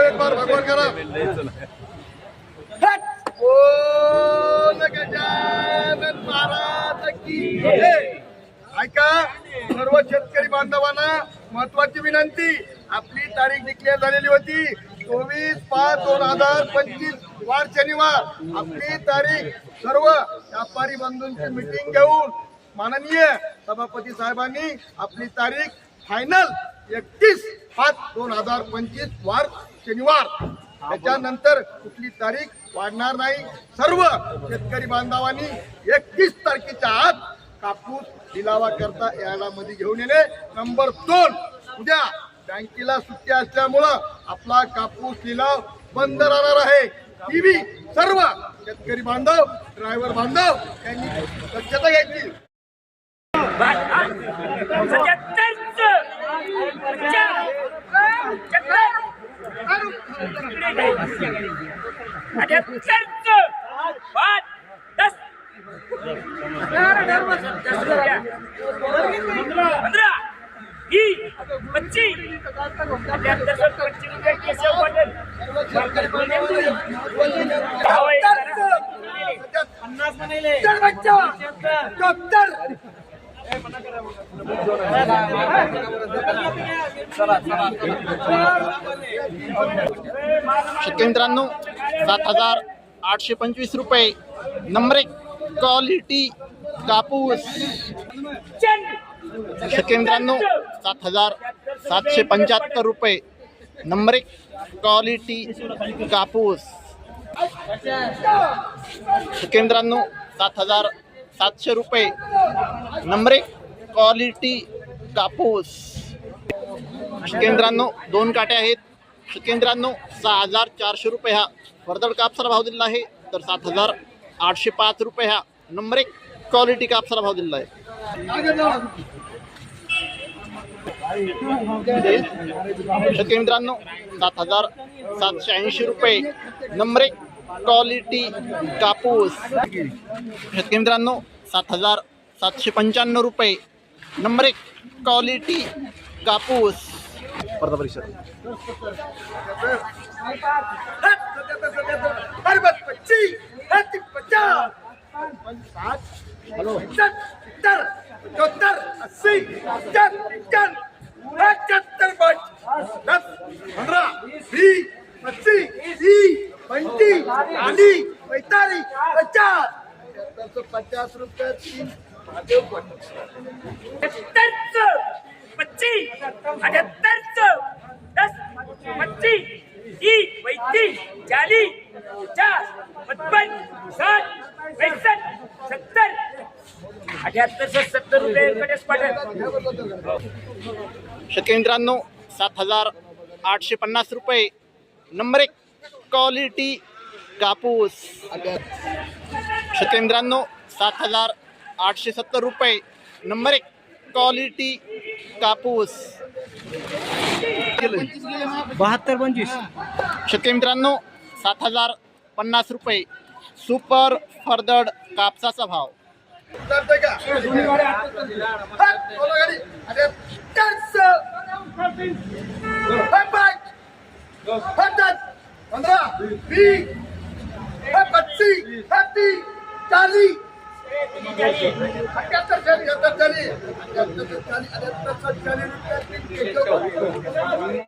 एक बार भगवान करा. ऐका सर्व शेतकरी बांधवांना महत्वाची विनंती. आपली तारीख डिक्लेअर झालेली होती. चोवीस पाच दोन हजार पंचवीस वार शनिवार. आपली तारीख सर्व व्यापारी बंधूंची मिटिंग घेऊन माननीय सभापती साहेबांनी आपली तारीख फायनल एकतीस पाच दोन हजार पंचवीस वार शनिवार. त्याच्यानंतर कुठली तारीख वाढणार नाही. सर्व शेतकरी बांधवांनी एकतीस तारखेच्या आत कापूस लिलावा करता यायला मध्ये घेऊन येणे. नंबर दोन उद्या बँकेला सुट्टी असल्यामुळं आपला कापूस लिलाव बंद राहणार आहे. टीव्ही सर्व शेतकरी बांधव ड्रायव्हर बांधव यांनी दक्षता घ्यायची. पंधरा वीस पच्चीस अठ्याहत्तर पच्चीस रुपये केशव पाटील पन्नास म्हणाले शेतकरी मित्रांनो सात हजार आठशे पंचवीस रुपये. नंबर एक क्वालिटी कापूस. शेतकरी मित्रांनो सात हजार सातशे पंच्याहत्तर रुपये. नंबर एक क्वालिटी कापूस. शेतकरी मित्रांनो सात हजार सातशे रुपये. नंबर एक क्वालिटी कापूस केंद्रांनो दोन काटे आहेत. केंद्रांनो सहा हजार चारशे रुपये हा. वर्दळ कापसाला भाव दिलेला आहे. तर सात हजार आठशे पाच रुपये हा. नंबर एक क्वालिटी कापसाला भाव दिलेला आहे. शेतकरी मित्रांनो सात हजार सातशे ऐंशी रुपये. नंबर एक क्वालिटी कापूस. शेतकरी मित्रांनो सात हजार सातशे पंच्याण्णव रुपये. नंबर एक क्वालिटी कापूस. स्पर्धा परीक्षा। अरे बस पच्चीस हत्ती पचास साठ हॅलो सत्तर चौहत्तर अस्सी इक्याहत्तर इक्यावन पचहत्तर पाच दस पंधरा वीस पच्चीस तीस पैंतीस चालीस पैंतालीस पचास पचहत्तर पचास रुपये तीन। अठ्याहत्तर पच्चीस अठ्याहत्तर दस पच्चीस तीस पैतीस चालीस पचास पचपन साठ पैसठ सत्तर. अठ्याहत्तर से सत्तर रुपये गणेश मित्रांनो सात हजार आठशे पन्नास रुपये. नंबर एक क्वालिटी कापूस. शेतकरी मित्रांनो सात हजार आठशे सत्तर रुपये. नंबर एक क्वालिटी कापूस. बहात्तर पंचवीस. शेतकरी मित्रांनो सात हजार पन्नास रुपये. सुपर फरदड कापसाचा भाव. पंधरा वीस अठ्याहत्तर चाळीस अठ्याहत्तर चाळीस अठ्याहत्तर चाळीस अठ्याहत्तर चाळीस रुपये.